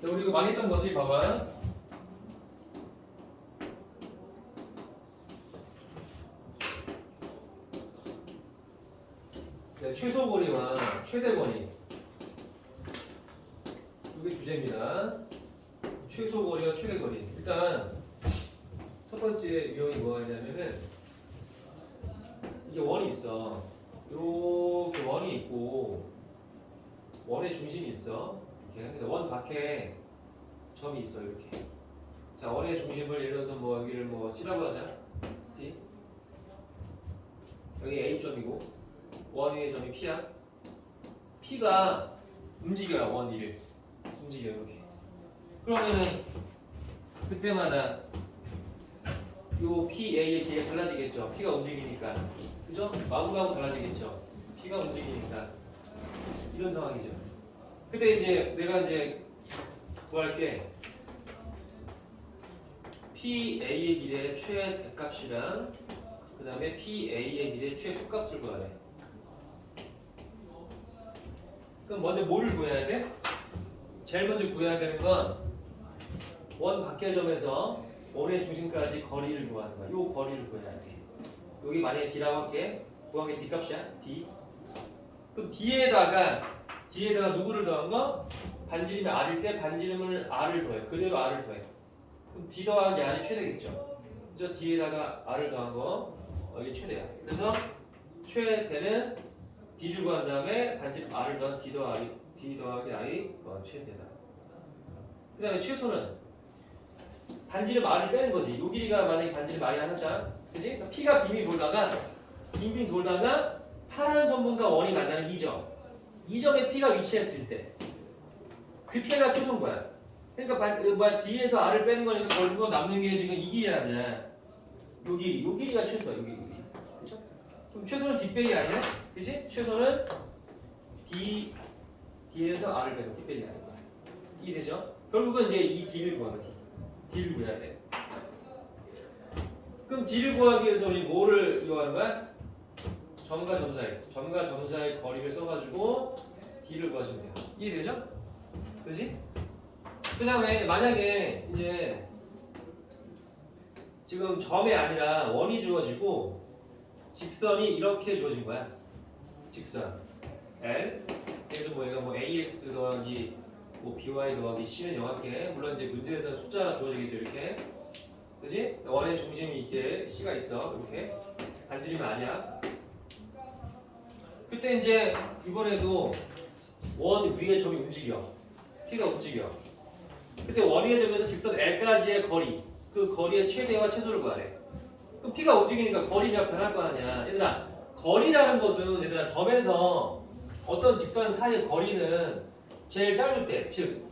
자, 이거 많이 했던 거지, 봐봐. 네, 최소 거리와 최대 거리. 이게 주제입니다. 최소 거리와 최대 거리. 일단 첫 번째 유형이 뭐냐면은 이게 원이 있어. 이렇게 원이 있고 원의 중심이 있어. 이렇게. 근데 원 밖에 점이 있어 이렇게. 자 원의 중심을 예를 들어서 뭐 여기를 뭐 C라고 하자. C. 여기 A 점이고 원 위의 점이 P야. P가 움직여요 원 위를. 움직여 이렇게. 그러면은 그때마다 요 PA의 길이 달라지겠죠. P가 움직이니까. 그죠? 마구마구 달라지겠죠. P가 움직이니까. 이런 상황이죠. 그때 이제 내가 이제 구할 게 PA의 길의 최 대값이랑 그 다음에 PA의 길의 최소값을 구하래. 그럼 먼저 뭐를 구해야 돼? 제일 먼저 구해야 되는 건 원 밖의 점에서 원의 중심까지 거리를 구하는 거야. 요 거리를 구해야 돼. 여기 만약에 D라고 할게. 구한 게 D 값이야. D. 그럼 D에다가 D에다가 누구를 더한 거? 반지름이 R일 때 반지름을 R을 더해. 그대로 R을 더해. 그럼 D 더하기 R이 최대겠죠. 그래서 D에다가 R을 더한 거 어, 이게 최대야. 그래서 최대는 D를 구한 다음에 반지름 R을 더한 D 더 R이 D 더하기 R이 어, 최대다. 그 다음에 최소는 반지름 R을 빼는 거지. 요 길이가 만약에 반지름 R이 하나자. 그지? 그러니까 P가 빙빙 돌다가 빙빙 돌다가 파란 선분과 원이 만나는 이 점. 이 점에 P가 위치했을 때 그때가 최소인 거야. 그러니까 반, 그 D에서 R을 빼는 거니까 걸린 거 남는 게 지금 이 길이 아니야. 요 길이, 요 길이가 최소야. 요 길이. 그렇죠? 그럼 최소는 빼기 아니야? 그지? 최소는 D D에서 R을 빼는 D 빼기 아닌 거야. 이해되죠? 결국은 이제 이 D를 구하는 D. D를 구해야 돼. 그럼 D를 구하기 위해서 우리 뭐를 이용하는 거야? 점과 점 사이, 점과 점 사이 거리를 써가지고 D를 구하시면 돼요. 이해되죠? 그지? 그 다음에 만약에 이제 지금 점이 아니라 원이 주어지고 직선이 이렇게 주어진 거야. 직선 L 그래서 뭐 얘가 뭐 AX 더하기 뭐 BY 더하기 C는 영할게 물론 이제 문제에서 숫자가 주어지겠죠 이렇게 그지? 원의 중심이 이렇게 C가 있어 이렇게 반지름이 아니야 그때 이제 이번에도 원 위에 점이 움직여. P가 움직여. 그때 원 위의 점에서 직선 L까지의 거리 그 거리의 최대와 최소를 구하래. 그럼 P가 움직이니까 거리가 변할 거 아니야. 얘들아 거리라는 것은 얘들아 점에서 어떤 직선 사이의 거리는 제일 짧을 때, 즉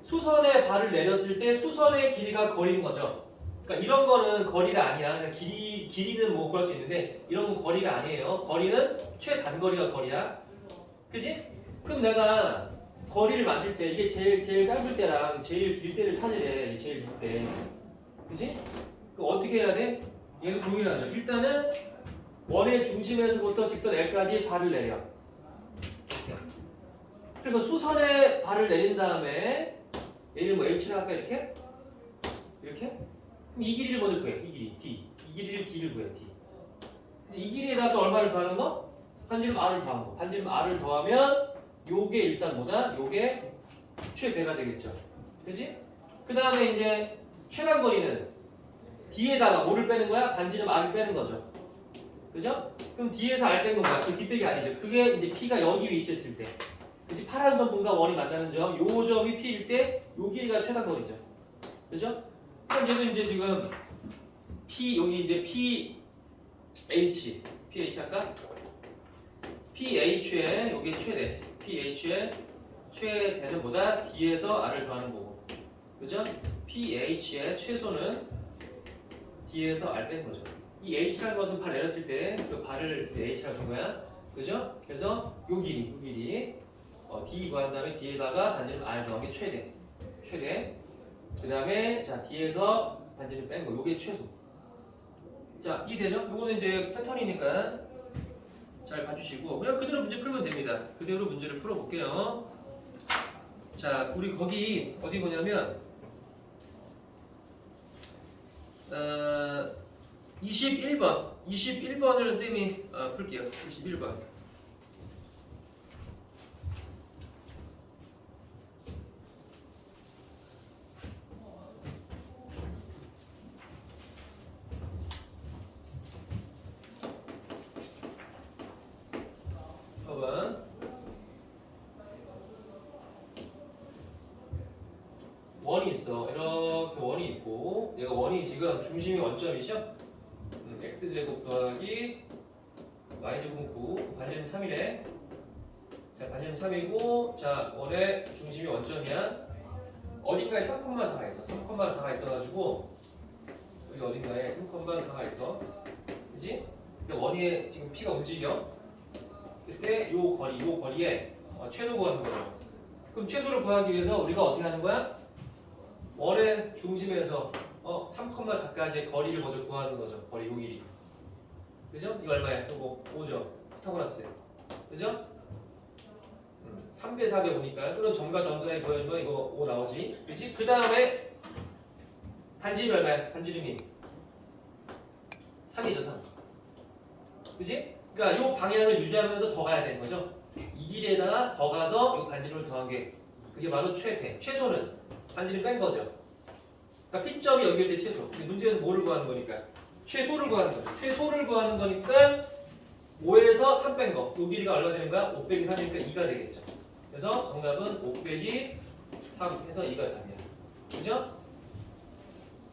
수선에 발을 내렸을 때 수선의 길이가 거리인 거죠. 그러니까 이런 거는 거리가 아니야. 그냥 길이 길이는 뭐 구할 수 있는데 이런 건 거리가 아니에요. 거리는 최단거리가 거리야. 그지? 그럼 내가 거리를 만들 때 이게 제일 제일 짧을 때랑 제일 길 때를 찾으래. 제일 길 때. 그지? 그 어떻게 해야 돼? 얘도 동일하죠. 일단은 원의 중심에서부터 직선 L까지 발을 내려. 그래서 수선에 발을 내린 다음에 얘를 뭐 H를 할까 이렇게? 이렇게? 그럼 이 길이를 먼저 구해. 이 길이 D. 이 길이를 D를 구해. D. 그래서 이 길이에다 또 얼마를 더하는 거? 반지름 R을 더한 거. 반지름 R을 더하면 요게 일단 뭐다? 요게 최대가 되겠죠. 그지? 그 다음에 이제 최단 거리는 D에다가 뭐를 빼는 거야? 반지름 R을 빼는 거죠. 그죠? 그럼 D에서 R 뺀건 뭐야? 그 뒷배기 아니죠. 그게 이제 P가 여기 위치했을 때. 그치? 파란 선분과 원이 만나는 점, 요 점이 P일 때, 요 길이가 최단 거리죠. 그죠? 얘도 이제 지금 P, 여기 이제 PH, PH 할까? PH의 요게 최대, PH의 최대는 보다 D에서 R을 더하는 거고. 그죠? PH의 최소는 D에서 R 뺀 거죠. 이 H라는 것은 발 내렸을 때 그 발을 H라고 한 거야. 그죠? 그래서 요 길이, 요 길이 어, D 구한 다음에 D에다가 반지름 R 더하기 최대. 최대. 그 다음에 자 D에서 반지름 뺀 거. 요게 최소. 자, 이해되죠? 요거는 이제 패턴이니까 잘 봐주시고 그냥 그대로 문제 풀면 됩니다. 그대로 문제를 풀어볼게요. 자, 우리 거기 어디 보냐면 어, 21번, 21번을 쌤이 어, 풀게요. 21번. 봐봐. 원이 있어. 이렇게 원이 있고, 얘가 원이 지금 중심이 원점이죠? 음, x제곱 더하기 y제곱 9, 반지름 3이래. 자, 반지름 3이고, 자, 원의 중심이 원점이야. 어딘가에 3,4가 있어. 3,4가 있어가지고, 여기 어딘가에 3,4가 있어. 그지? 근데 원위에 지금 P가 움직여. 그때 요 거리, 요 거리에 어, 최소 구하는 거죠. 그럼 최소를 구하기 위해서 우리가 어떻게 하는 거야? 원의 중심에서 어, 3,4까지의 거리를 먼저 구하는 거죠. 거리 요 길이. 그죠? 이거 얼마야? 이거 5죠. 피타고라스. 그죠? 음, 3대 4대 5니까 또는 점과 점 사이 보여주면 이거 5 나오지. 그지? 그 다음에 반지름이 얼마야? 반지름이 3이죠 3. 그지? 그러니까 이 방향을 유지하면서 더 가야 되는 거죠. 이 길에다가 더 가서 이 반지름을 더한 게 그게 바로 최대. 최소는 반지름 뺀 거죠. 그러니까 P점이 연결될 때 최소. 문제에서 뭐를 구하는 거니까? 최소를 구하는 거죠. 최소를 구하는 거니까 5에서 3 뺀 거. 요 길이가 얼마 되는 거야? 5 빼기 3이니까 2가 되겠죠. 그래서 정답은 5 빼기 3 해서 2가 답이야. 그죠?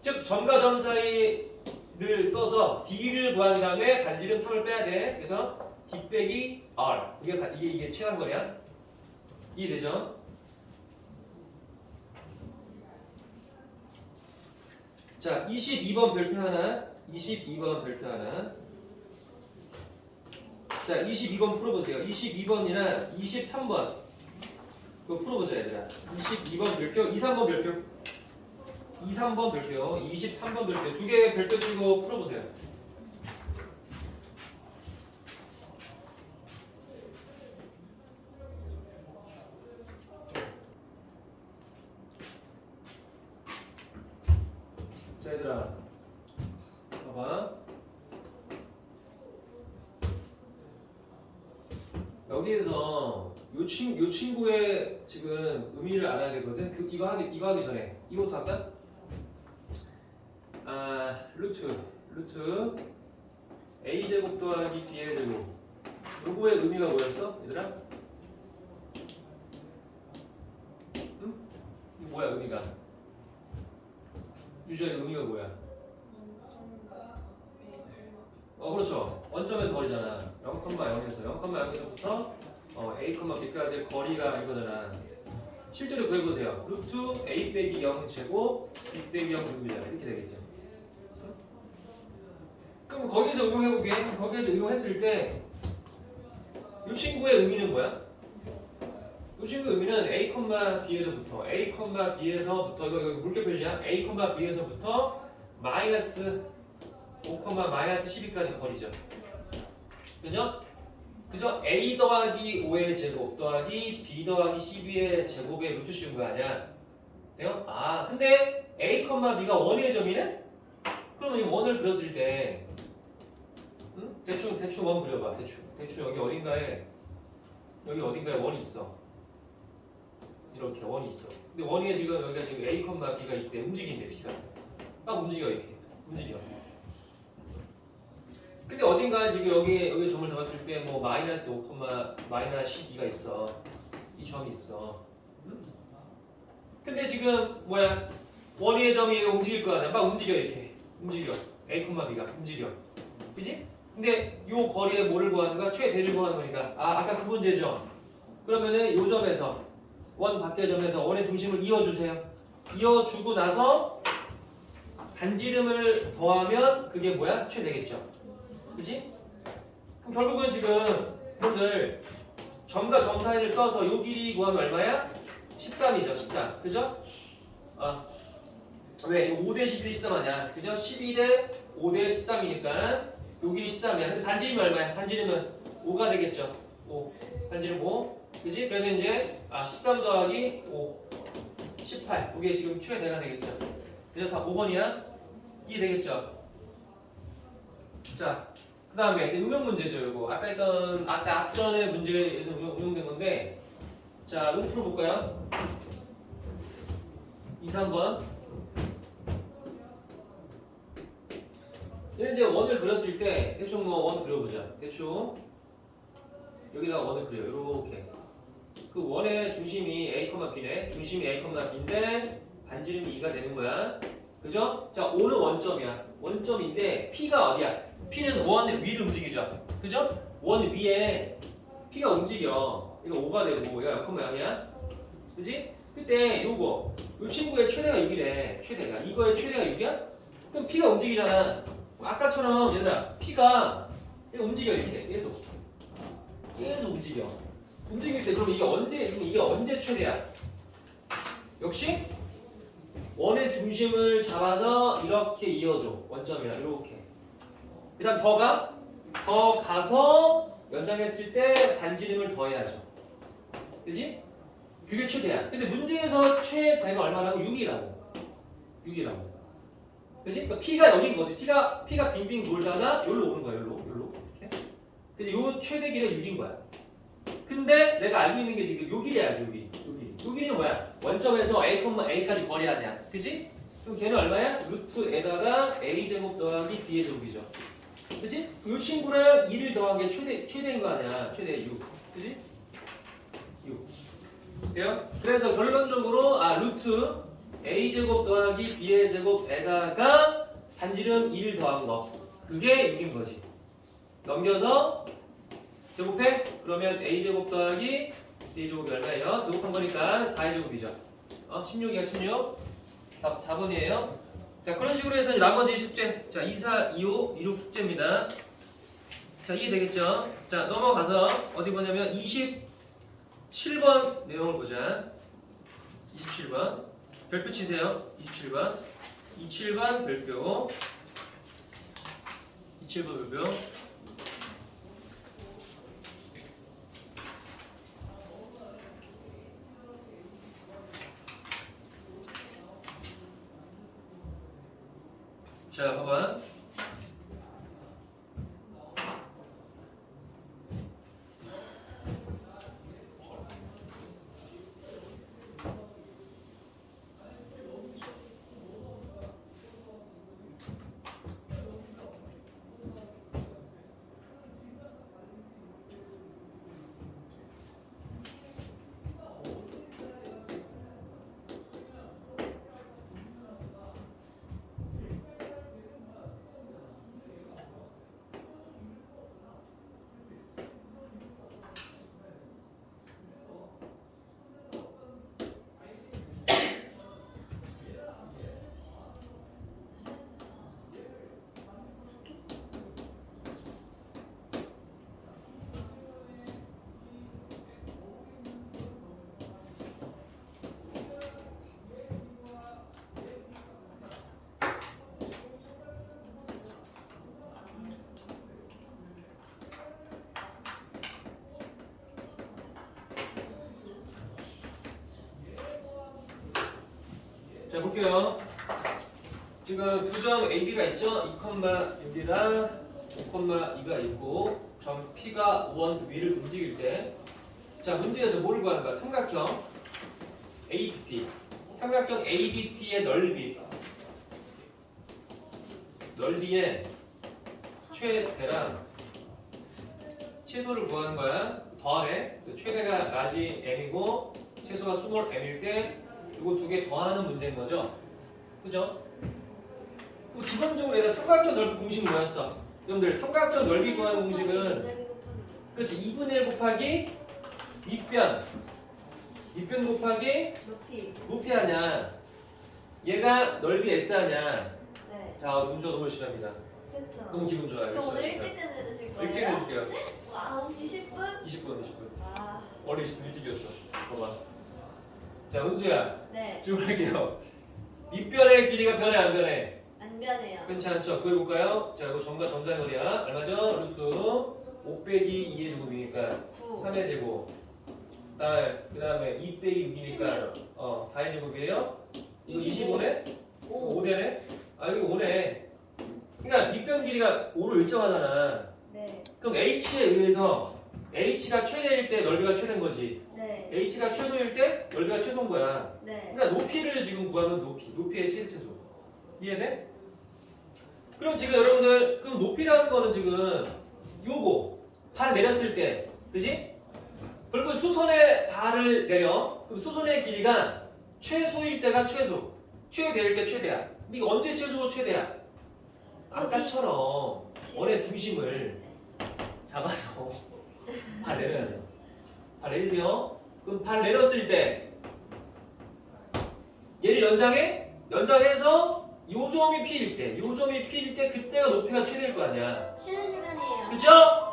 즉 점과 점 사이를 써서 D를 구한 다음에 반지름 3을 빼야 돼. 그래서 D 빼기 R. 이게 바- 이게 이게 최단거리야. 이해되죠? 자, 22번 별표 하나. 22번 별표 하나. 자, 22번 풀어보세요. 22번이랑 23번. 그거 풀어보자, 얘들아. 22번 별표, 23번 별표. 23번 별표, 23번 별표. 두 개 별표 쓰고 풀어보세요. 자, 얘들아. 봐봐. 여기에서 요, 친, 요 친구의 지금 의미를 알아야 되거든. 그, 이거 하기, 이거 하기 전에. 이거부터 할까? 아, 루트. 루트. a제곱 더하기 b의 제곱. 요거의 의미가 뭐였어? 얘들아? 응? 이거 뭐야, 의미가? 유주의 의미가 뭐야? 0에서 0,0에서부터 어, a, b까지 거리가 이거잖아. 실제로 구해보세요. 루트 a 빼기 0 제곱 b 빼기 0 분모입니다. 이렇게 되겠죠. 그럼 거기서 응용해보게 거기에서 응용했을 때 이 친구의 의미는 뭐야? 이 친구 의미는 a, b에서부터 a, b에서부터 이거, 이거 물결 표시야 a, b에서부터 마이너스 5, 마이너스 12까지 거리죠. 그죠? 그죠? a 더하기 5의 제곱 더하기 b 더하기 12의 제곱의 루트 씌운 거 아니야? 돼요? 아 근데 a, b가 원의 점이네? 그러면 이 원을 그렸을 때 응? 대충 대충 원 그려봐 대충 대충 여기 어딘가에 여기 어딘가에 원이 있어 이렇게 원이 있어 근데 원위에 지금 여기가 지금 a, b가 있대 움직인대 b가 막 움직여 이렇게 움직여 근데 어딘가에 지금 여기 여기 점을 잡았을 때 뭐 마이너스 5, 마이너스 12가 있어. 이 점이 있어. 음? 근데 지금 뭐야? 원위의 점이 움직일 거 아니야? 막 움직여 이렇게. 움직여. A, B가 움직여. 그지? 근데 요 거리에 뭐를 구하는 거야? 최대를 구하는 거니까. 아, 아까 그 문제죠. 그러면은 요 점에서 원 밖의 점에서 원의 중심을 이어주세요. 이어주고 나서 반지름을 더하면 그게 뭐야? 최되겠죠. 그지? 그럼 결국은 지금 여러분들 점과 점 사이를 써서 요 길이 구하면 얼마야? 13이죠 13 그죠? 아, 왜? 5대 11이 13 아니야 그죠? 12대 5대 13이니까 요 길이 13이야 근데 반지름이 얼마야? 반지름은 5가 되겠죠 5 반지름 5 그지? 그래서 이제 아, 13 더하기 5. 18. 이게 지금 최대가 되겠죠. 그래서 다 5번이야? 이해되겠죠? 자, 그 다음에 응용 문제죠, 이거. 아까 했던, 아까 앞전의 문제에서 응용, 응용된 건데, 자, 이거 풀어볼까요? 2, 3번. 얘는 이제 원을 그렸을 때, 대충 뭐 원 그려보자. 대충. 여기다가 원을 그려요. 이렇게. 그 원의 중심이 A, B네. 중심이 A, B인데 반지름이 2가 되는 거야. 그죠? 자, O는 원점이야. 원점인데 P가 어디야? P는 원 위를 움직이죠. 그죠? 원 위에 P가 움직여. 이거 5가 되고 얘가 0, 양이야. 그지? 그때 요거 요 친구의 최대가 6이래. 최대가. 이거의 최대가 6이야? 그럼 P가 움직이잖아. 아까처럼 얘들아 P가 움직여 이렇게 계속. 계속 움직여. 움직일 때 그럼 이게 언제 이게 언제 최대야? 역시 원의 중심을 잡아서 이렇게 이어줘 원점이랑 이렇게. 그다음 더 가? 더 가서 연장했을 때 반지름을 더해야죠. 그지? 그게 최대야. 근데 문제에서 최대가 얼마라고? 6이라고. 6이라고. 그지? 그러니까 P가 여기인 거지. P가 P가 빙빙 돌다가 여기로 오는 거야. 여기로. 여기로. 이렇게. 그래서 요 최대 길이가 6인 거야. 근데 내가 알고 있는 게 지금 요 길이야, 요 길이. 요 길이. 요 길이는 뭐야? 원점에서 A, A까지 거리 아니야. 그지? 그럼 걔는 얼마야? 루트 에다가 A 제곱 더하기 B의 제곱이죠. 그지? 요 친구랑 2를 더한 게 최대, 최대인 거 아니야. 최대 6. 그지? 6. 돼요? 그래서 결론적으로, 아, 루트 A 제곱 더하기 B의 제곱에다가 반지름 2를 더한 거. 그게 6인 거지. 넘겨서 제곱해? 그러면 a 제곱 더하기 b 제곱이 얼마예요? 제곱한 거니까 4의 제곱이죠. 어? 16이야 16. 답 4번이에요. 자 그런 식으로 해서 이제 나머지 숙제 자 2, 4, 2, 5, 2, 6 숙제입니다. 자 이해되겠죠? 자 넘어가서 어디 보냐면 27번 내용을 보자. 27번 별표 치세요. 27번 27번 별표 27번 별표 자, 봐봐. 자, 볼게요. 지금 두 점 AB가 있죠? 2,6이랑 5,2가 있고 점 P가 원 위를 움직일 때 자, 문제에서 뭐를 구하는 거야? 삼각형 ABP 삼각형 ABP의 넓이 넓이의 최대랑 최소를 구하는 거야. 더하래. 그 최대가 라지 M이고 최소가 스몰 M일 때 이거 두 개 더하는 문제인 거죠. 그죠? 그럼 기본적으로 얘가 삼각형 넓이 공식은 뭐였어? 여러분들 삼각형 넓이 구하는 공식은 그렇지 2분의 1 곱하기 밑변 밑변 곱하기 높이. 높이 하냐 얘가 넓이 S 하냐 네. 자 문제 너무 합니다 그렇죠. 너무 기분 좋아요 그럼 오늘 일찍. 끝내주실 거예요? 일찍 해줄게요 와, 혹시 10분? 20분 20분 아, 원래 20분 일찍이었어 봐봐 자 은수야 네. 질문할게요 밑변의 길이가 변해 안 변해? 안 변해요. 괜찮죠? 구해볼까요? 자 이거 정과 정자의 거리야 얼마죠? 루트 5 빼기 2의 제곱이니까 9. 3의 제곱 딸, 그 다음에 2 빼기 6이니까 16. 어 4의 제곱이에요? 이거 25. 25네? 5. 5대네? 아 이거 5네 그러니까 밑변 길이가 5로 일정하잖아 네. 그럼 H에 의해서 H가 최대일 때 넓이가 최대인 거지 네. H가 최소일 때 넓이가 최소인 거야 네. 그러니까 높이를 지금 구하면 높이 높이의 최대 최소 이해돼? 그럼 지금 여러분들 그럼 높이라는 거는 지금 요거 발 내렸을 때 그지? 그리고 수선의 발을 내려 그럼 수선의 길이가 최소일 때가 최소 최대일 때 최대야 이게 언제 최소고 최대야? 아까처럼 원의 중심을 잡아서 발 내려야죠 발 내리세요 그럼 발 내렸을 때 얘를 연장해? 연장해서 요 점이 P일 때, 요 점이 P일 때 그때가 높이가 최대일 거 아니야. 쉬는 시간이에요. 그죠?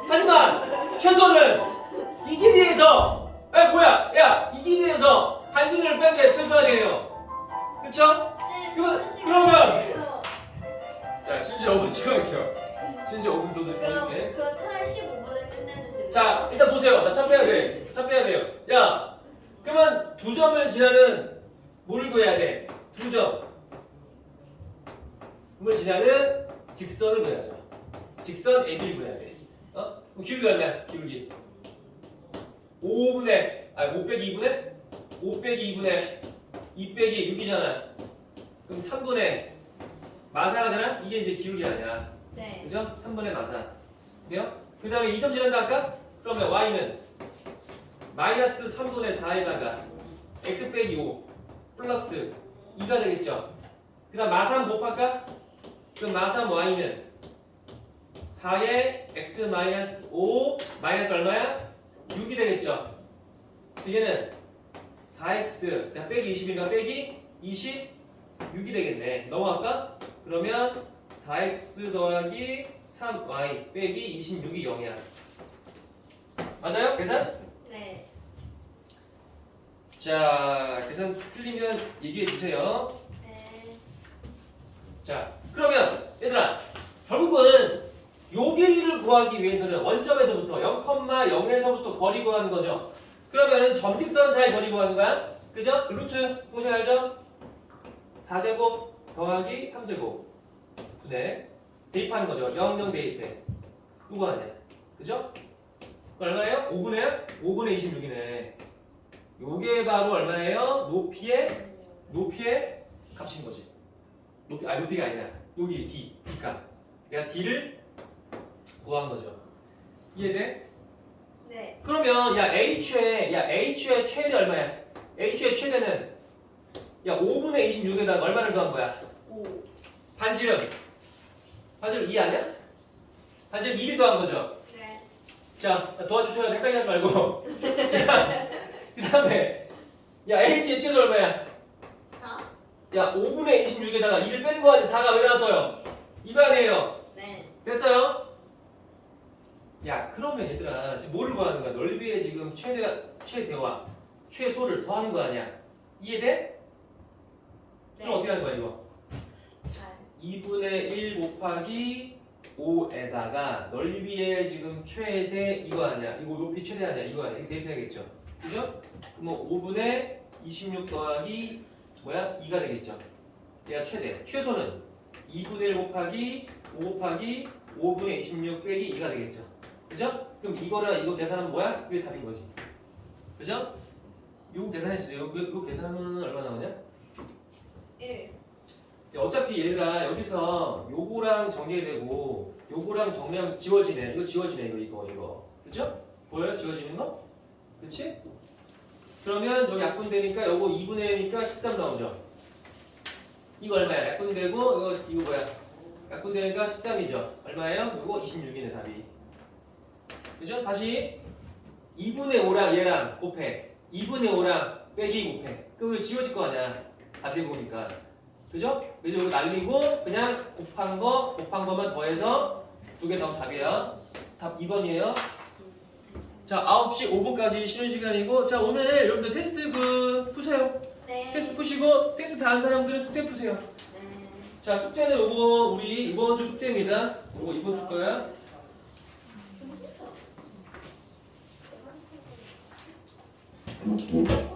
하지만 최소는 이 길이에서 아 뭐야? 야, 이 길이에서 반지를 뺀게 최소 아니에요. 그쵸? 네, 그러- 쉬는 그러면- 시간이에요. 자, 심지어 5분 찍어볼게요. 심지어 5분 정도 그럼 찍을게. 그럼 차라리 15분을 끝내주실래요? 자, 일단 보세요. 나차 빼야 돼. 차 빼야 돼요. 야, 그러면 두 점을 지나는 뭘 구해야 돼? 두 점. 을 지나는 직선을 구해야죠. 직선 AB를 구해야 돼. 어? 그럼 기울기 얼마야? 기울기. 5분의, 아, 5 빼기 2분의? 5 빼기 2분의 2 빼기 6이잖아. 그럼 3분의 마사가 되나? 이게 이제 기울기 아니야. 네. 그죠? 3분의 마사. 돼요? 그 다음에 2점 지난다 할까? 그러면 y는 마이너스 3분의 4에다가 x 빼기 5 플러스 2가 되겠죠? 그 다음 마삼 곱할까? 그럼 마삼 y는 4에 x 마이너스 5 마이너스 얼마야? 6이 되겠죠? 얘는 4x 자, 빼기 20인가 빼기 26이 되겠네 넘어갈까? 그러면 4x 더하기 3y 빼기 26이 0이야. 맞아요? 계산? 네. 자, 계산 틀리면 얘기해 주세요. 네. 자, 그러면 얘들아, 결국은 요 길이를 구하기 위해서는 원점에서부터 0,0에서부터 거리 구하는 거죠. 그러면은 점직선 사이 거리 구하는 거야. 그죠? 루트 알죠? 4제곱 더하기 3제곱 분의 대입하는 거죠. 0, 0 대입해. 누구 하냐? 그죠? 얼마예요? 5분의 5분의 26이네. 요게 바로 얼마예요? 높이의 높이의 값인 거지. 높이 아 높이가 아니라 여기 D D값. 내가 D를 구한 거죠. 이해돼? 네. 그러면 야 H의 야 H의 최대 얼마야? H의 최대는 야 5분의 26에다가 얼마를 더한 거야? 5. 반지름. 반지름 2 아니야? 반지름 2를 더한 거죠. 네. 자 도와주셔야 돼. 헷갈리지 말고. 자, 그 다음에 야 H의 최대 얼마야? 4. 야 5분의 26에다가 2를 빼는 거 아니 4가 왜 나왔어요? 이거 아니에요. 네. 됐어요? 야 그러면 얘들아 지금 뭘 구하는 거야? 넓이의 지금 최대 최대와 최소를 더하는 거 아니야? 이해돼? 그럼 네. 어떻게 하는 거야 이거? 잘. 2분의 1 곱하기 5에다가 넓이의 지금 최대 이거 아니야? 이거 높이 최대 아니야? 이거 아니야? 이거 대입해야겠죠? 그죠? 그럼 5분의 26 더하기 뭐야? 2가 되겠죠? 얘가 최대 최소는 2분의 1 곱하기 5 곱하기 5분의 26 빼기 2가 되겠죠? 그죠? 그럼 이거랑 이거 계산하면 뭐야? 그게 답인 거지 그죠? 이거 계산해 주세요 이거, 이거 계산하면 얼마 나오냐? 1. 어차피 얘가 여기서 요거랑 정리되고 요거랑 정리하면 지워지네. 이거 지워지네. 이거 이거 이거. 그죠? 보여요? 지워지는 거? 그렇지? 그러면 여기 약분되니까 요거 2분의 1이니까 13 나오죠. 이거 얼마야? 약분되고 이거 이거 뭐야? 약분되니까 13이죠. 얼마예요? 요거 26이네 답이. 그죠? 다시 2분의 5랑 얘랑 곱해. 2분의 5랑 빼기 곱해. 그럼 지워질 거 아니야? 반대 보니까. 그죠? 그래서 이거 날리고 그냥 곱한 거 곱한 거만 더해서 두 개 더하면 답이에요. 답 2번이에요. 자 9시 5분까지 쉬는 시간이고 자 오늘 여러분들 테스트 그 푸세요. 네. 테스트 푸시고 테스트 다 한 사람들은 숙제 푸세요. 네. 자 숙제는 요거 우리 이번 주 숙제입니다. 요거 이번 주 거야. 어,